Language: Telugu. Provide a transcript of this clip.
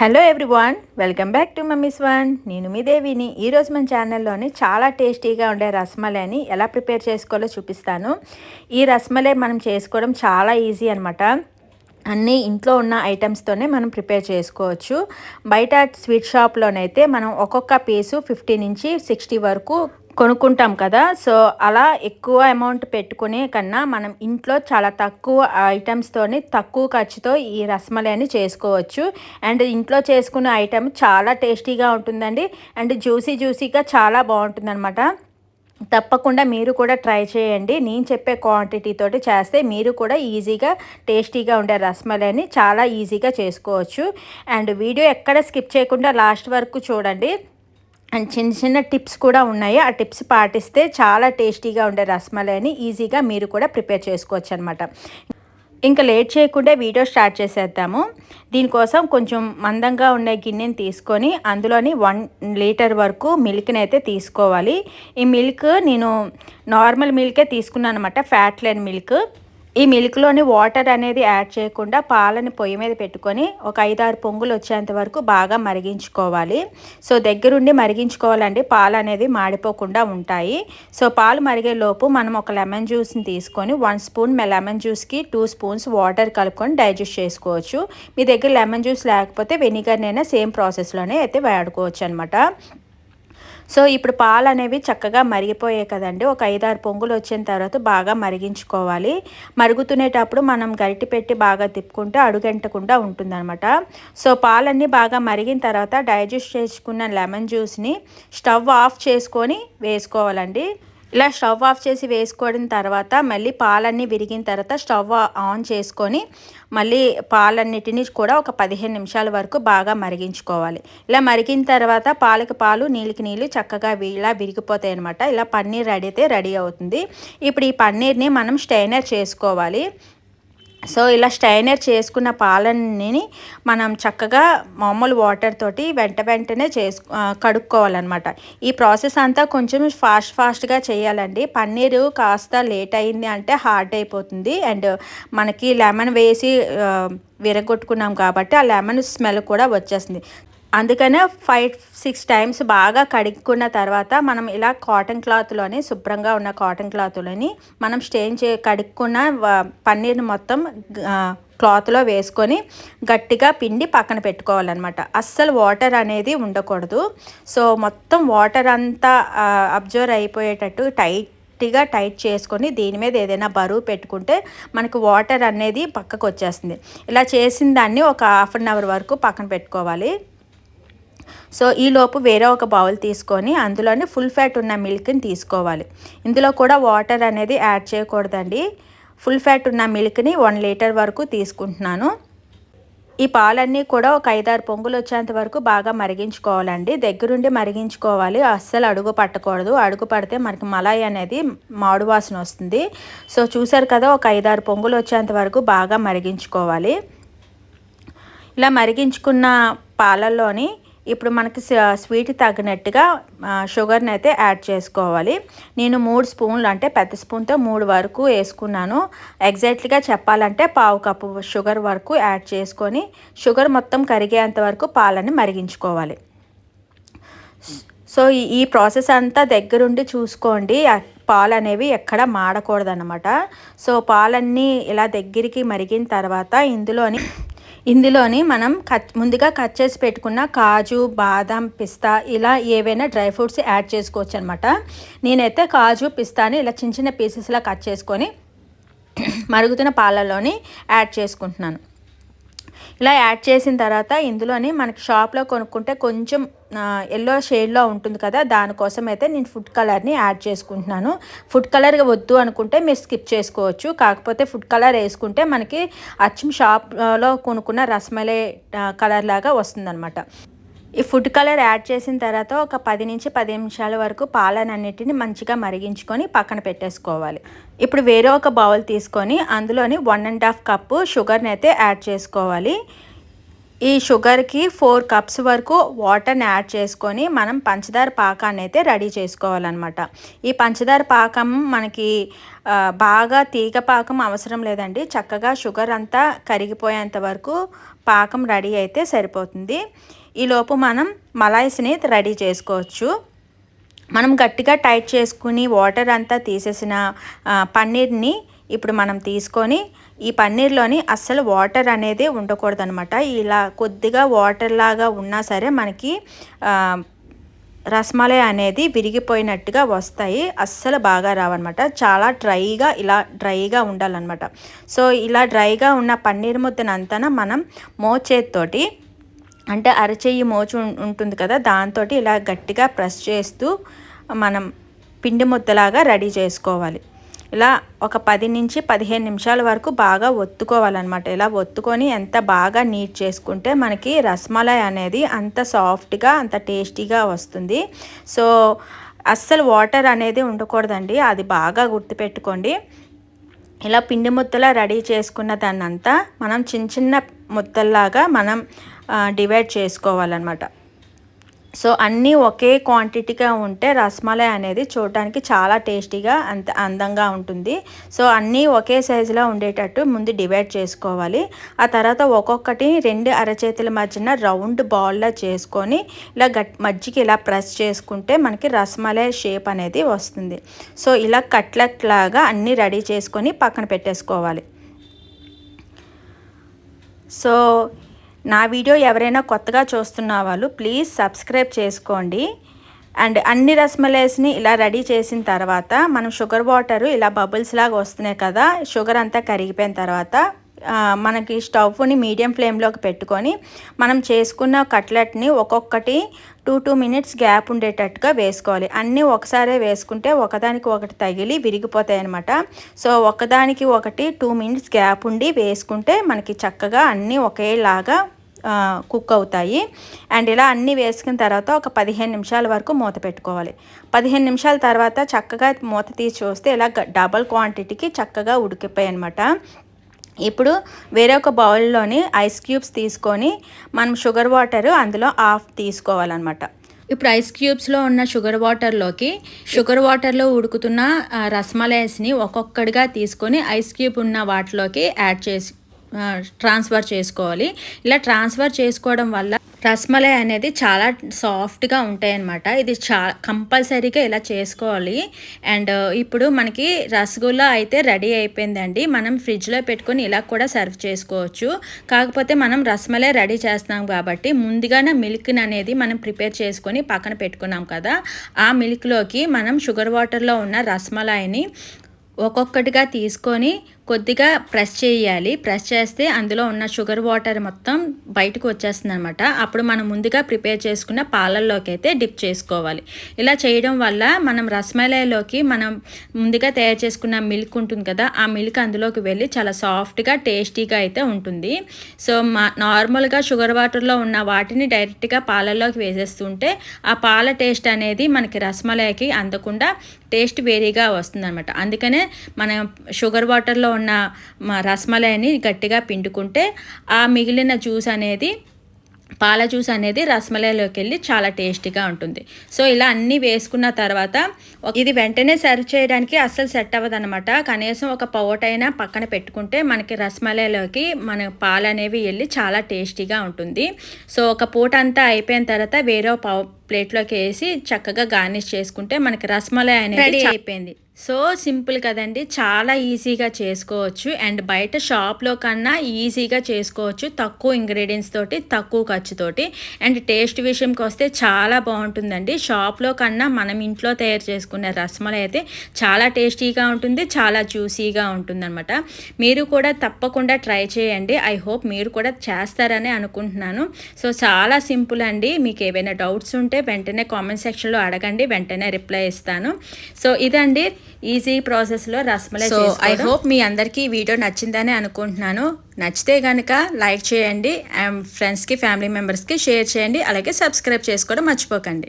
Hello everyone welcome back to mummy's one నేను మీ దేవిని. ఈరోజు మన ఛానల్లోని చాలా టేస్టీగా ఉండే రసమలైని ఎలా ప్రిపేర్ చేసుకోవాలో చూపిస్తాను. ఈ రసమలై మనం చేసుకోవడం చాలా ఈజీ అనమాట అన్నీ ఇంట్లో ఉన్న ఐటమ్స్తోనే మనం ప్రిపేర్ చేసుకోవచ్చు. బయట స్వీట్ షాప్లోనైతే మనం ఒక్కొక్క పీసు ఫిఫ్టీ నుంచి సిక్స్టీ వరకు కొనుక్కుంటాం కదా. సో అలా ఎక్కువ అమౌంట్ పెట్టుకునే కన్నా మనం ఇంట్లో చాలా తక్కువ ఐటమ్స్తోని తక్కువ ఖర్చుతో ఈ రసమలైని చేసుకోవచ్చు. అండ్ ఇంట్లో చేసుకునే ఐటమ్ చాలా టేస్టీగా ఉంటుందండి. అండ్ జ్యూసీ జ్యూసీగా చాలా బాగుంటుంది అనమాట తప్పకుండా మీరు కూడా ట్రై చేయండి. నేను చెప్పే క్వాంటిటీ తోటి చేస్తే మీరు కూడా ఈజీగా టేస్టీగా ఉండే రసమలైని చాలా ఈజీగా చేసుకోవచ్చు. అండ్ వీడియో ఎక్కడ స్కిప్ చేయకుండా లాస్ట్ వరకు చూడండి. అండ్ చిన్న చిన్న టిప్స్ కూడా ఉన్నాయి. ఆ టిప్స్ పాటిస్తే చాలా టేస్టీగా ఉండే రసమలైని ఈజీగా మీరు కూడా ప్రిపేర్ చేసుకోవచ్చు అనమాట ఇంకా లేట్ చేయకుండా వీడియో స్టార్ట్ చేసేద్దాము. దీనికోసం కొంచెం మందంగా ఉండే గిన్నెని తీసుకొని అందులోని వన్ లీటర్ వరకు మిల్క్ని అయితే తీసుకోవాలి. ఈ మిల్క్ నేను నార్మల్ మిల్కే తీసుకున్నాను అనమాట ఫ్యాట్ లేని మిల్క్. ఈ మిల్క్లోని వాటర్ అనేది యాడ్ చేయకుండా పాలని పొయ్యి మీద పెట్టుకొని ఒక ఐదారు పొంగులు వచ్చేంత వరకు బాగా మరిగించుకోవాలి. సో దగ్గరుండి మరిగించుకోవాలండి. పాలు అనేది మాడిపోకుండా ఉంటాయి. సో పాలు మరిగే లోపు మనం ఒక లెమన్ జ్యూస్ని తీసుకొని వన్ స్పూన్ లెమన్ జ్యూస్కి టూ స్పూన్స్ వాటర్ కలుపుకొని డైజెస్ట్ చేసుకోవచ్చు. మీ దగ్గర లెమన్ జ్యూస్ లేకపోతే వెనిగర్నైనా సేమ్ ప్రాసెస్లోనే అయితే వాడుకోవచ్చు అనమాట సో ఇప్పుడు పాలు అనేవి చక్కగా మరిగిపోయాయి కదండి. ఒక ఐదారు పొంగులు వచ్చిన తర్వాత బాగా మరిగించుకోవాలి. మరుగుతునేటప్పుడు మనం గరిటి పెట్టి బాగా తిప్పుకుంటే అడుగంటకుండా ఉంటుందన్నమాట. సో పాలన్నీ బాగా మరిగిన తర్వాత డైజెస్ట్ చేసుకున్న లెమన్ జ్యూస్ని స్టవ్ ఆఫ్ చేసుకొని వేసుకోవాలండి. ఇలా స్టవ్ ఆఫ్ చేసి వేసుకోవడం తర్వాత మళ్ళీ పాలన్నీ విరిగిన తర్వాత స్టవ్ ఆన్ చేసుకొని మళ్ళీ పాలన్నిటిని కూడా ఒక పదిహేను నిమిషాల వరకు బాగా మరిగించుకోవాలి. ఇలా మరిగిన తర్వాత పాలకి పాలు నీళ్ళకి నీళ్ళు చక్కగా ఇలా విరిగిపోతాయి అనమాట ఇలా పన్నీర్ రెడీ అయితే రెడీ అవుతుంది. ఇప్పుడు ఈ పన్నీర్ని మనం స్టైనర్ చేసుకోవాలి. సో ఇలా స్టైనర్ చేసుకున్న పాలని మనం చక్కగా మామూలు వాటర్ తోటి వెంట వెంటనే చేసు కడుక్కోవాలన్నమాట. ఈ ప్రాసెస్ అంతా కొంచెం ఫాస్ట్ ఫాస్ట్గా చేయాలండి. పన్నీరు కాస్త లేట్ అయింది అంటే హార్డ్ అయిపోతుంది. అండ్ మనకి లెమన్ వేసి విరగొట్టుకున్నాం కాబట్టి ఆ లెమన్ స్మెల్ కూడా వచ్చేస్తుంది. అందుకనే ఫైవ్ సిక్స్ టైమ్స్ బాగా కడుక్కున్న తర్వాత మనం ఇలా కాటన్ క్లాత్లోని శుభ్రంగా ఉన్న కాటన్ క్లాత్లోని మనం స్టెయిన్ చే కడుక్కున్న పన్నీర్ని మొత్తం క్లాత్లో వేసుకొని గట్టిగా పిండి పక్కన పెట్టుకోవాలన్నమాట. అస్సలు వాటర్ అనేది ఉండకూడదు. సో మొత్తం వాటర్ అంతా అబ్జర్వ్ అయిపోయేటట్టు టైట్ గట్టిగా టైట్ చేసుకొని దీని మీద ఏదైనా బరువు పెట్టుకుంటే మనకు వాటర్ అనేది పక్కకు వచ్చేస్తుంది ఇలా చేసిన దాన్ని ఒక హాఫ్ అన్ అవర్ వరకు పక్కన పెట్టుకోవాలి. సో ఈలోపు వేరే ఒక బౌల్ తీసుకొని అందులోనే ఫుల్ ఫ్యాట్ ఉన్న మిల్క్ని తీసుకోవాలి. ఇందులో కూడా వాటర్ అనేది యాడ్ చేయకూడదండి. ఫుల్ ఫ్యాట్ ఉన్న మిల్క్ని వన్ లీటర్ వరకు తీసుకుంటున్నాను. ఈ పాలన్నీ కూడా ఒక ఐదారు పొంగులు వచ్చేంత వరకు బాగా మరిగించుకోవాలండి. దగ్గరుండి మరిగించుకోవాలి. అస్సలు అడుగు పట్టకూడదు. అడుగు పడితే మనకి మలాయి అనేది మాడు వాసన వస్తుంది. సో చూసారు కదా ఒక ఐదారు పొంగులు వచ్చేంత వరకు బాగా మరిగించుకోవాలి. ఇలా మరిగించుకున్న పాలల్లోని ఇప్పుడు మనకి స్వీట్ తగినట్టుగా షుగర్ని అయితే యాడ్ చేసుకోవాలి. నేను మూడు స్పూన్లు అంటే పెద్ద స్పూన్తో మూడు వరకు వేసుకున్నాను. ఎగ్జాక్ట్లీగా చెప్పాలంటే పావు కప్పు షుగర్ వరకు యాడ్ చేసుకొని షుగర్ మొత్తం కరిగేంత వరకు పాలని మరిగించుకోవాలి. సో ఈ ప్రాసెస్ అంతా దగ్గరుండి చూసుకోండి. పాలు అనేవి ఎక్కడ మాడకూడదన్నమాట. సో పాలన్నీ ఇలా దగ్గరికి మరిగిన తర్వాత ఇందులోని ఇందులోని మనం కట్ ముందుగా కట్ చేసి పెట్టుకున్న కాజు బాదం పిస్తా ఇలా ఏవైనా డ్రై ఫ్రూట్స్ యాడ్ చేసుకోవచ్చు అనమాట నేనైతే కాజు పిస్తాని ఇలా చిన్న చిన్న పీసెస్లా కట్ చేసుకొని మరుగుతున్న పాలలోని యాడ్ చేసుకుంటున్నాను. ఇలా యాడ్ చేసిన తర్వాత ఇందులోని మనకి షాప్లో కొనుక్కుంటే కొంచెం ఎల్లో షేడ్లో ఉంటుంది కదా దానికోసం అయితే నేను ఫుడ్ కలర్ని యాడ్ చేసుకుంటున్నాను. ఫుడ్ కలర్ వద్దు అనుకుంటే మీరు స్కిప్ చేసుకోవచ్చు. కాకపోతే ఫుడ్ కలర్ వేసుకుంటే మనకి అచ్చం షాప్లో కొనుక్కున్న రసమలై కలర్ లాగా వస్తుందన్నమాట. ఈ ఫుడ్ కలర్ యాడ్ చేసిన తర్వాత ఒక పది నుంచి పది నిమిషాల వరకు పాలనన్నిటిని మంచిగా మరిగించుకొని పక్కన పెట్టేసుకోవాలి. ఇప్పుడు వేరే ఒక బౌల్ తీసుకొని అందులోని వన్ అండ్ హాఫ్ కప్పు షుగర్ని అయితే యాడ్ చేసుకోవాలి. ఈ షుగర్కి ఫోర్ కప్స్ వరకు వాటర్ని యాడ్ చేసుకొని మనం పంచదార పాకాన్ని అయితే రెడీ చేసుకోవాలన్నమాట. ఈ పంచదార పాకం మనకి బాగా తీగ పాకం అవసరం లేదండి. చక్కగా షుగర్ అంతా కరిగిపోయేంత వరకు పాకం రెడీ అయితే సరిపోతుంది. ఈలోపు మనం మలాయిస్ని రెడీ చేసుకోవచ్చు. మనం గట్టిగా టైట్ చేసుకుని వాటర్ అంతా తీసేసిన పన్నీర్ని ఇప్పుడు మనం తీసుకొని ఈ పన్నీర్లోని అస్సలు వాటర్ అనేది ఉండకూడదు అనమాట ఇలా కొద్దిగా వాటర్ లాగా ఉన్నా సరే మనకి రస్మలై అనేది విరిగిపోయినట్టుగా వస్తాయి. అస్సలు బాగా రావన్నమాట. చాలా డ్రైగా ఇలా డ్రైగా ఉండాలన్నమాట. సో ఇలా డ్రైగా ఉన్న పన్నీర్ ముద్దనంతా మనం మోచేత్తోటి అంటే అరచెయ్యి మోచు ఉంటుంది కదా దాంతో ఇలా గట్టిగా ప్రెస్ చేస్తూ మనం పిండి ముద్దలాగా రెడీ చేసుకోవాలి. ఇలా ఒక పది నుంచి పదిహేను నిమిషాల వరకు బాగా ఒత్తుకోవాలన్నమాట. ఇలా ఒత్తుకొని ఎంత బాగా నీట్ చేసుకుంటే మనకి రస్మలై అనేది అంత సాఫ్ట్గా అంత టేస్టీగా వస్తుంది. సో అస్సలు వాటర్ అనేది ఉండకూడదండి. అది బాగా గుర్తుపెట్టుకోండి. ఇలా పిండి ముద్దలా రెడీ చేసుకున్న దాన్నంతా మనం చిన్న చిన్న ముద్దల్లాగా మనం డివైడ్ చేసుకోవాలన్నమాట. సో అన్నీ ఒకే క్వాంటిటీగా ఉంటే రస్మలై అనేది చూడటానికి చాలా టేస్టీగా అంత అందంగా ఉంటుంది. సో అన్నీ ఒకే సైజులో ఉండేటట్టు ముందు డివైడ్ చేసుకోవాలి. ఆ తర్వాత ఒక్కొక్కటి రెండు అరచేతుల మధ్యన రౌండ్ బాల్లా చేసుకొని ఇలా గట్ మజ్జికి ఇలా ప్రెస్ చేసుకుంటే మనకి రస్మలై షేప్ అనేది వస్తుంది. సో ఇలా కట్లెట్ లాగా అన్నీ రెడీ చేసుకొని పక్కన పెట్టేసుకోవాలి. సో నా వీడియో ఎవరైనా కొత్తగా చూస్తున్న వాళ్ళు ప్లీజ్ సబ్స్క్రైబ్ చేసుకోండి. అండ్ అన్ని రసమలైస్ని ఇలా రెడీ చేసిన తర్వాత మనం షుగర్ వాటర్ ఇలా బబుల్స్ లాగా వస్తున్నాయి కదా షుగర్ అంతా కరిగిపోయిన తర్వాత మనకి స్టవ్ని మీడియం ఫ్లేమ్లోకి పెట్టుకొని మనం చేసుకున్న కట్లెట్ని ఒక్కొక్కటి టూ టూ మినిట్స్ గ్యాప్ ఉండేటట్టుగా వేసుకోవాలి. అన్నీ ఒకసారే వేసుకుంటే ఒకదానికి ఒకటి తగిలి విరిగిపోతాయి అనమాట సో ఒకదానికి ఒకటి టూ మినిట్స్ గ్యాప్ ఉండి వేసుకుంటే మనకి చక్కగా అన్నీ ఒకేలాగా కుక్ అవుతాయి. అండ్ ఇలా అన్నీ వేసుకున్న తర్వాత ఒక పదిహేను నిమిషాల వరకు మూత పెట్టుకోవాలి. పదిహేను నిమిషాల తర్వాత చక్కగా మూత తీసి చూస్తే ఇలా డబల్ క్వాంటిటీకి చక్కగా ఉడికిపోయాయి అనమాట ఇప్పుడు వేరే ఒక బౌల్లోని ఐస్ క్యూబ్స్ తీసుకొని మనం షుగర్ వాటర్ అందులో ఆఫ్ తీసుకోవాలన్నమాట. ఇప్పుడు ఐస్ క్యూబ్స్లో ఉన్న షుగర్ వాటర్లోకి షుగర్ వాటర్లో ఉడుకుతున్న రస్మలైస్ని ఒక్కొక్కడిగా తీసుకొని ఐస్ క్యూబ్ ఉన్న వాటిలోకి యాడ్ చేసి ట్రాన్స్ఫర్ చేసుకోవాలి. ఇలా ట్రాన్స్ఫర్ చేసుకోవడం వల్ల రస్మలై అనేది చాలా సాఫ్ట్గా ఉంటాయి అన్నమాట ఇది చా కంపల్సరీగా ఇలా చేసుకోవాలి. అండ్ ఇప్పుడు మనకి రసగుల్లా అయితే రెడీ అయిపోయిందండి. మనం ఫ్రిడ్జ్లో పెట్టుకొని ఇలా కూడా సర్వ్ చేసుకోవచ్చు. కాకపోతే మనం రసమలై రెడీ చేస్తున్నాం కాబట్టి ముందుగానే మిల్క్ని అనేది మనం ప్రిపేర్ చేసుకొని పక్కన పెట్టుకున్నాం కదా ఆ మిల్క్లోకి మనం షుగర్ వాటర్లో ఉన్న రసమలాయిని ఒక్కొక్కటిగా తీసుకొని కొద్దిగా ప్రెస్ చేయాలి. ప్రెస్ చేస్తే అందులో ఉన్న షుగర్ వాటర్ మొత్తం బయటకు వచ్చేస్తుంది అనమాట అప్పుడు మనం ముందుగా ప్రిపేర్ చేసుకున్న పాలల్లోకి అయితే డిప్ చేసుకోవాలి. ఇలా చేయడం వల్ల మనం రసమలైలోకి మనం ముందుగా తయారు చేసుకున్న మిల్క్ ఉంటుంది కదా ఆ మిల్క్ అందులోకి వెళ్ళి చాలా సాఫ్ట్గా టేస్టీగా అయితే ఉంటుంది. సో మా నార్మల్గా షుగర్ వాటర్లో ఉన్న వాటిని డైరెక్ట్గా పాలల్లోకి వేసేస్తుంటే ఆ పాల టేస్ట్ అనేది మనకి రసమలైకి అందకుండా టేస్ట్ వేరీగా వస్తుంది అనమాట అందుకనే మనం షుగర్ వాటర్లో ఉన్న రసమలైని గట్టిగా పిండుకుంటే ఆ మిగిలిన జ్యూస్ అనేది పాల జ్యూస్ అనేది రసమలైలోకి వెళ్ళి చాలా టేస్టీగా ఉంటుంది. సో ఇలా అన్నీ వేసుకున్న తర్వాత ఇది వెంటనే సర్వ్ చేయడానికి అస్సలు సెట్ అవ్వదనమాట కనీసం ఒక పౌటైనా పక్కన పెట్టుకుంటే మనకి రసమలైలోకి మన పాలు అనేవి వెళ్ళి చాలా టేస్టీగా ఉంటుంది. సో ఒక పూట అంతా అయిపోయిన తర్వాత వేరే పావు ప్లేట్లోకి వేసి చక్కగా గార్నిష్ చేసుకుంటే మనకి రసమలై అనేది రెడీ అయిపోయింది. సో సింపుల్ కదండి. చాలా ఈజీగా చేసుకోవచ్చు. అండ్ బయట షాప్లో కన్నా ఈజీగా చేసుకోవచ్చు తక్కువ ఇంగ్రీడియంట్స్ తోటి తక్కువ ఖర్చుతోటి. అండ్ టేస్ట్ విషయంకి వస్తే చాలా బాగుంటుందండి. షాప్లో కన్నా మనం ఇంట్లో తయారు చేసుకునే రసమలై అయితే చాలా టేస్టీగా ఉంటుంది చాలా జ్యూసీగా ఉంటుందన్నమాట. మీరు కూడా తప్పకుండా ట్రై చేయండి. ఐ హోప్ మీరు కూడా చేస్తారని అనుకుంటున్నాను. సో చాలా సింపుల్ అండి. మీకు ఏవైనా డౌట్స్ ఉంటే వెంటనే కామెంట్ సెక్షన్లో అడగండి. వెంటనే రిప్లై ఇస్తాను. సో ఇదండి. ఈజీ ప్రాసెస్లో రసమలై సో ఐ హోప్ మీ అందరికీ ఈ వీడియో నచ్చిందని అనుకుంటున్నాను. నచ్చితే కనుక లైక్ చేయండి అండ్ ఫ్రెండ్స్కి ఫ్యామిలీ మెంబర్స్కి షేర్ చేయండి అలాగే సబ్స్క్రైబ్ చేసుకోవడం మర్చిపోకండి.